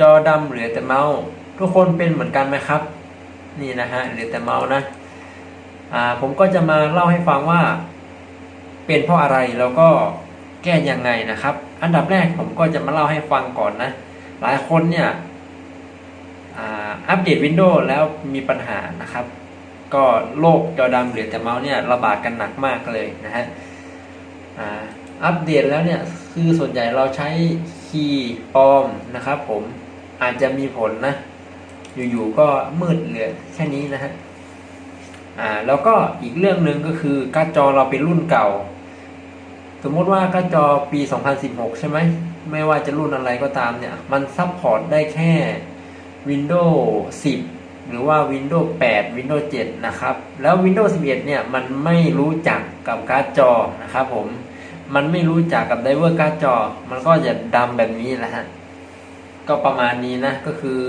จอดำเหลือแต่เมาส์ ทุกคนเป็นเหมือนกันไหมครับ นี่นะฮะเหลือแต่เมาส์นะอ่าผมก็จะมาเล่าให้ฟังว่า เป็นเพราะอะไรแล้วก็แก้ยังไงนะครับ อันดับแรกผมก็จะมาเล่าให้ฟังก่อนนะ หลายคนเนี่ยอัปเดต Windows แล้วมีปัญหานะครับ ก็โลกจอดำเหลือแต่เมาส์เนี่ยระบาดกันหนักมากเลยนะฮะอัปเดตแล้วเนี่ยคือส่วนใหญ่เราใช้คีย์ปลอมนะครับผม อาจจะมีผลนะ อยู่ๆก็มืดเหลือแค่นี้นะฮะอ่าแล้วก็อีกเรื่องหนึ่งก็คือการ์ดจอเราเป็นรุ่นเก่า สมมติว่าการ์ดจอปี 2016 ใช่ไหมไม่ว่าจะรุ่นอะไรก็ตามเนี่ย มันซัพพอร์ตได้แค่ Windows 10 หรือว่า Windows 8 Windows 7 นะครับ แล้ว Windows 11 เนี่ย มันไม่รู้จักกับการ์ดจอนะครับผม มันไม่รู้จักกับไดเวอร์การ์ดจอ มันก็จะดำแบบนี้แหละฮะ ก็ประมาณนี้นะ ก็คือ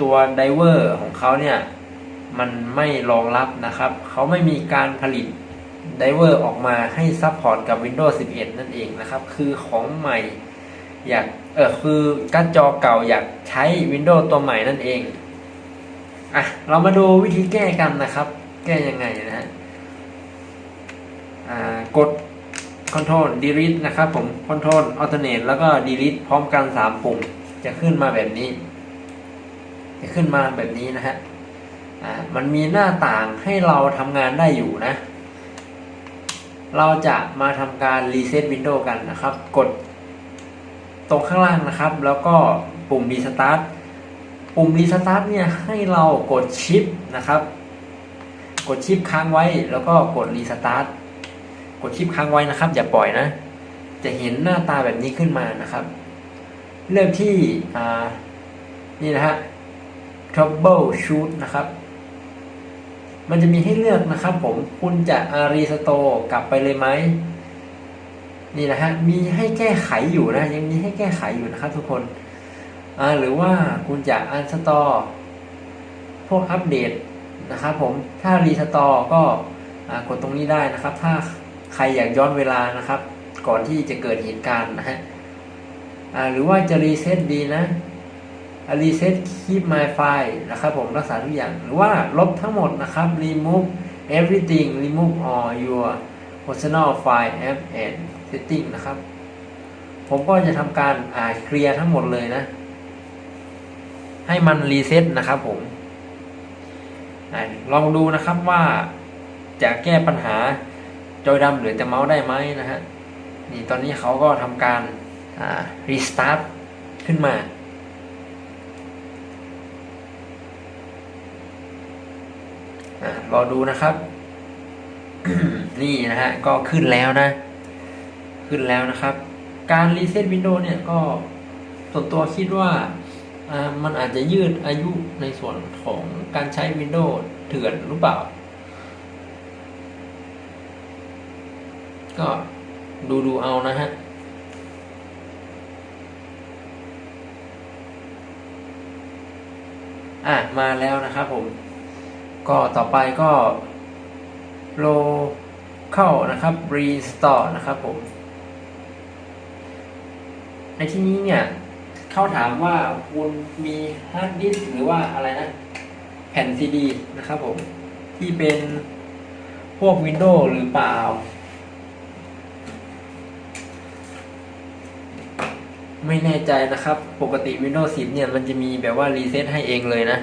ตัวไดเวอร์ของเขาเนี่ย มันไม่รองรับนะครับ เขาไม่มีการผลิตไดเวอร์ออกมาให้ซัพพอร์ตกับ Windows 11 นั่นเองนะครับ คือของใหม่อยากเออคือการจอเก่าอยากใช้ Windows ตัวใหม่นั่นเองอะเรามาดูวิธีแก้กันนะครับ แก้ยังไงนะฮะกด Control Delete นะครับผม Control Alternate แล้วก็ Delete พร้อมกัน 3 ปุ่ม จะขึ้นมาแบบนี้ จะขึ้นมาแบบนี้นะฮะอ่ามันมีหน้าต่างให้เราทำงานได้อยู่นะ เราจะมาทำการ Reset Windows กันนะครับ กดตรงข้างล่างนะครับ แล้วก็ปุ่ม Restart ปุ่ม Restart เนี่ยให้เรากดชิปนะครับ กดชิปค้างไว้แล้วก็กด Restart กดชิปค้างไว้นะครับ อย่าปล่อยนะ จะเห็นหน้าตาแบบนี้ขึ้นมานะครับ เริ่มที่อ่านี่นะฮะ Trouble Shoot นะครับ มันจะมีให้เลือกนะครับผมคุณจะอารีสโตกลับไปเลยไหมนี่นะฮะมีให้แก้ไขอยู่นะ ยังมีให้แก้ไขอยู่นะครับทุกคนอ่าหรือว่าคุณจะอันสตอพวกอัปเดตนะครับผมถ้ารีสตอก็อ่ากดตรงนี้ได้นะครับ ถ้าใครอยากย้อนเวลานะครับ ก่อนที่จะเกิดเหตุการณ์นะฮะอ่า หรือว่าจะรีเซ็ตดีนะ reset keep my file นะครับผมรักษาทุกอย่าง หรือว่าลบทั้งหมดนะครับ remove everything remove all your personal file app and setting นะครับ ผมก็จะทำการอ่าเคลียร์ทั้งหมดเลยนะ ให้มันรีเซ็ตนะครับผมอลองดูนะครับว่าจะแก้ปัญหาจอยดำหรือจะเมาส์ได้ไหมนะฮะนี่ตอนนี้เขาก็ทำการ อ่า restart ขึ้นมาอ่ารอดูนะครับ นี่นะฮะ ก็ขึ้นแล้วนะ ขึ้นแล้วนะครับ การรีเซ็ตวินโดว์เนี่ยก็ส่วนตัวคิดว่าอ่ามันอาจจะยืดอายุในส่วนของการใช้วินโดว์เถื่อนหรือเปล่า ก็ดูดูเอานะฮะ อะมาแล้วนะครับผม ก็ต่อไปก็โลเข้านะครับ restore นะครับผม ในที่นี้เนี่ยเข้าถามว่าคุณมีฮาร์ดดิสก์หรือว่าอะไรนะ แผ่นซีดีนะครับผม ที่เป็นพวก Windows หรือเปล่า ไม่แน่ใจนะครับ ปกติ Windows 10 เนี่ย มันจะมีแบบว่ารีเซ็ตให้เองเลยนะ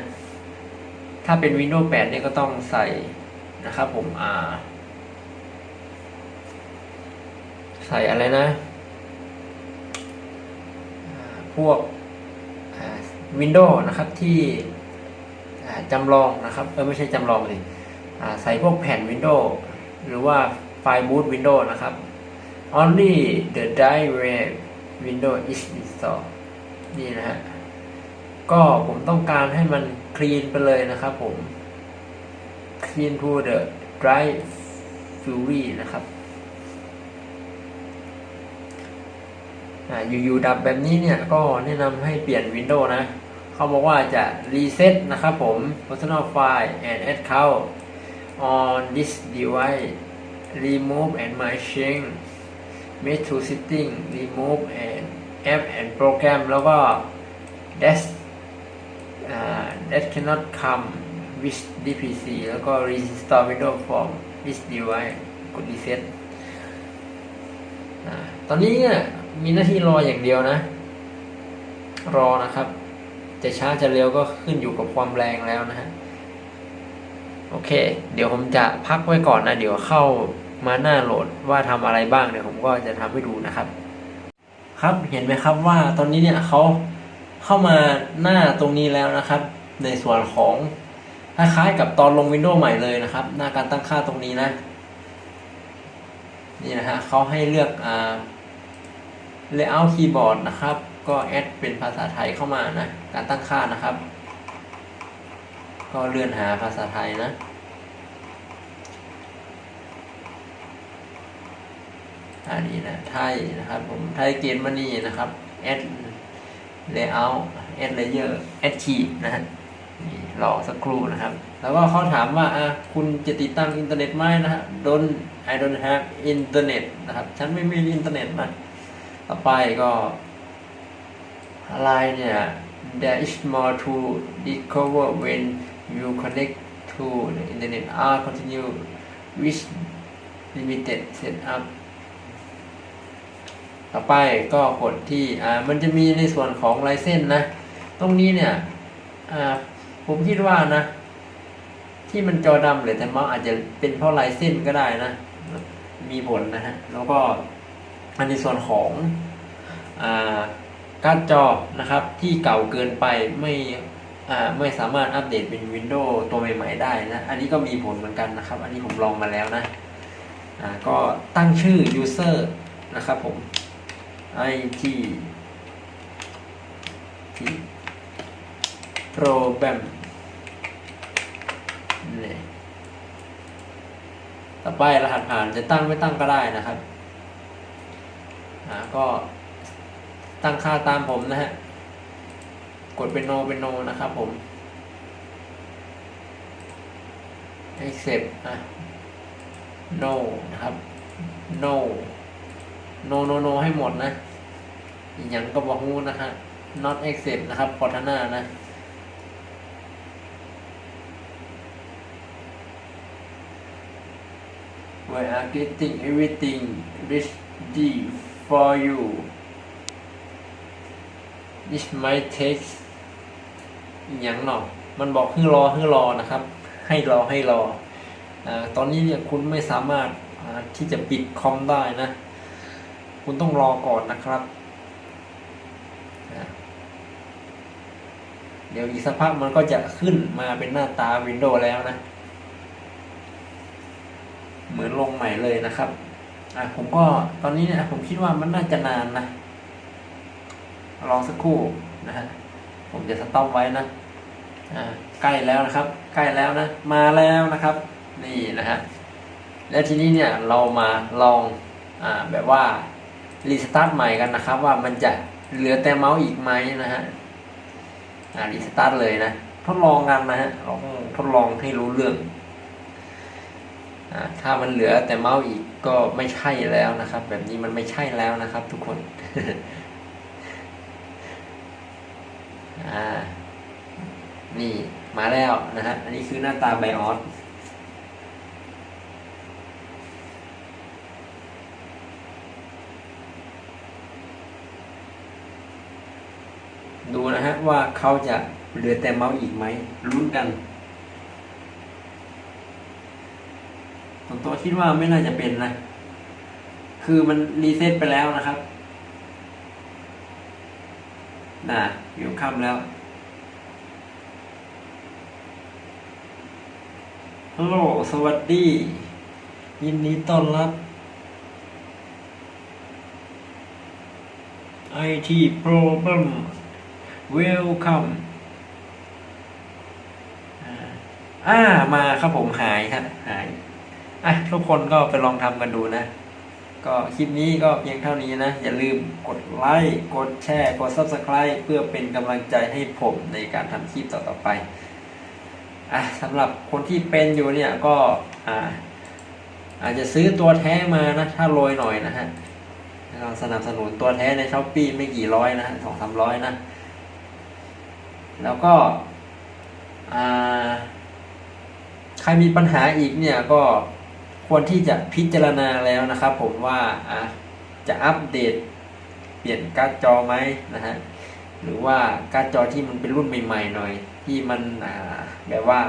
ถ้าเป็น Windows 8 เนี่ยก็ต้องใส่นะครับผม อ่า ใส่อะไรนะ พวกอ่า Windows นะครับที่จำลองนะครับ เออไม่ใช่จำลองสิอ่าใส่พวกแผ่น Windows หรือว่าไฟล์ boot Windows นะครับ only the drive Windows is installed นี่นะฮะ ก็ผมต้องการให้มันคลีนไปเลยนะครับผม clean to the drive fury นะครับอยู่ๆดับแบบนี้เนี่ยก็แนะนำให้เปลี่ยน Windows นะ เขาบอกว่าจะ reset นะครับผม personal file and account on this device remove and my make to setting remove and app and program แล้วก็ that uh, that cannot come with DPC แล้วก็ restore window from this device กด reset ตอนนี้เนี่ยมีหน้าที่รออย่างเดียวนะ รอนะครับ จะช้าจะเร็วก็ขึ้นอยู่กับความแรงแล้วนะฮะ โอเค เดี๋ยวผมจะพักไว้ก่อนนะ เดี๋ยวเข้า มาหน้าโหลดว่าทำอะไรบ้างเดี๋ยวผมก็จะทำให้ดูนะครับ ครับเห็นไหมครับว่าตอนนี้เนี่ยเขาเข้ามาหน้าตรงนี้แล้วนะครับ ในส่วนของคล้ายๆกับตอนลงวินโดว์ใหม่เลยนะครับ หน้าการตั้งค่าตรงนี้นะ นี่นะฮะเขาให้เลือกอ่า layout keyboard นะครับ ก็แอดเป็นภาษาไทยเข้ามานะ การตั้งค่านะครับ ก็เลื่อนหาภาษาไทยนะ อันนี้นะไทยนะครับผมไทยเกณฑ์มานี่นะครับ add layout add layer add key นะฮะรอสักครู่นะครับ แล้วก็เขาถามว่าอะคุณจะติดตั้งอินเทอร์เน็ตไหมนะฮะ don't I don't have internet นะครับ ฉันไม่มีอินเทอร์เน็ตนะต่อไปก็อะไรเนี่ย there is more to discover when you connect to the internet are continue with limited setup ต่อไปก็กดที่อ่ามันจะมีในส่วนของลายเส้นนะ ตรงนี้เนี่ยอ่าผมคิดว่านะ ที่มันจอดำเลยแต่มาอาจจะเป็นเพราะลายเส้นก็ได้นะ มีผลนะฮะแล้วก็อันในส่วนของอ่าการจอนะครับที่เก่าเกินไปไม่ไม่สามารถอัปเดตเป็นวินโดว์ตัวใหม่ ๆ ได้นะ อันนี้ก็มีผลเหมือนกันนะครับ อันนี้ผมลองมาแล้วนะ ก็ตั้งชื่อ user นะครับผม i t t program นี่ต่อไปรหัสผ่านจะตั้งไม่ตั้งก็ได้นะครับอ่าก็ตั้งค่าตามผมนะฮะ กดเป็นโนเป็นโนนะครับผม accept อะ no นะครับ no no no no ให้หมดนะอีกอย่างก็บอกฮู้นะฮะ not accept นะครับพอทนานะ we are getting everything ready for you this might take อีกอย่างหนอมันบอกให้รอให้รอนะครับ ให้รอให้รออตอนนี้เนี่ยคุณไม่สามารถที่จะปิดคอมได้นะ คุณต้องรอก่อนนะครับเดี๋ยวอีกสักพักมันก็จะขึ้นมาเป็นหน้าตาวินโดว์แล้วนะ เหมือนลงใหม่เลยนะครับ อะผมก็ตอนนี้เนี่ยผมคิดว่ามันน่าจะนานนะรอสักครู่นะฮะผมจะสต็อปไว้นะ อ่าใกล้แล้วนะครับ ใกล้แล้วนะ มาแล้วนะครับ นี่นะฮะแล้วทีนี้เนี่ยเรามาลอง อ่าแบบว่า รีสตาร์ทใหม่กันนะครับ ว่ามันจะเหลือแต่เมาส์อีกไหมนะฮะอ่ารีสตาร์ทเลยนะ ทดลองกันนะฮะลองทดลองให้รู้เรื่องอ่าถ้ามันเหลือแต่เมาส์อีกก็ไม่ใช่แล้วนะครับ แบบนี้มันไม่ใช่แล้วนะครับ ทุกคนอ่านี่มาแล้วนะฮะอันนี้คือหน้าตาไบออสดูนะฮะ ว่าเขาจะเหลือแต่เมาส์อีกไหมลุ้นกันส่วนตัวคิดว่าไม่น่าจะเป็นนะ คือมันรีเซ็ตไปแล้วนะครับน่ะอยู่ค่ำแล้วฮัลโหลสวัสดี ยินดีต้อนรับ IT Problem Welcome อ่าอ่ามาครับผมหายครับหายอะทุกคนก็ไปลองทำกันดูนะ ก็คลิปนี้ก็เพียงเท่านี้นะ อย่าลืมกดไลค์กดแชร์ กด Subscribe เพื่อเป็นกำลังใจให้ผมในการทำคลิปต่อๆไปอะสำหรับคนที่เป็นอยู่เนี่ยก็อ่าอาจจะซื้อตัวแท้มานะ ถ้าโรยหน่อยนะฮะเราสนับสนุนตัวแท้ในช้อปปีไม่กี่ร้อยนะสองสามร้อยนะ แล้วก็ใครมีปัญหาอีกเนี่ยก็ควรที่จะพิจารณาแล้วนะครับผมว่าะจะอัปเดตเปลี่ยนการ์ดจอไหมนะฮะหรือว่าการ์ดจอที่มันเป็นรุ่นใหม่ๆหน่อย ที่มันแบบว่า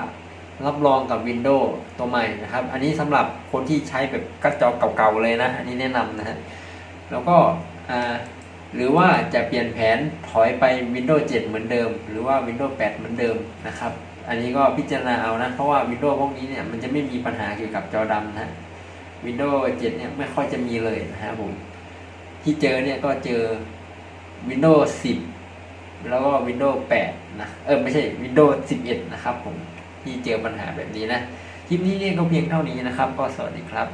รับรองกับ Windows ตัวใหม่นะครับ อันนี้สำหรับคนที่ใช้แบบการ์ดจอเก่าๆเลยนะ อันนี้แนะนำนะฮะแล้วก็ หรือว่าจะเปลี่ยนแผนถอยไป Windows 7 เหมือนเดิม หรือว่า Windows 8 เหมือนเดิมนะครับ อันนี้ก็พิจารณาเอานะ เพราะว่า Windows พวกนี้เนี่ยมันจะไม่มีปัญหาเกี่ยวกับจอดำนะ Windows 7 เนี่ยไม่ค่อยจะมีเลยนะครับผม ที่เจอเนี่ยก็เจอ Windows 10 แล้วก็ Windows 8 นะ เออไม่ใช่ Windows 11 นะครับผม ที่เจอปัญหาแบบนี้นะ คลิปนี้เนี่ยก็เพียงเท่านี้นะครับ ก็สวัสดีครับ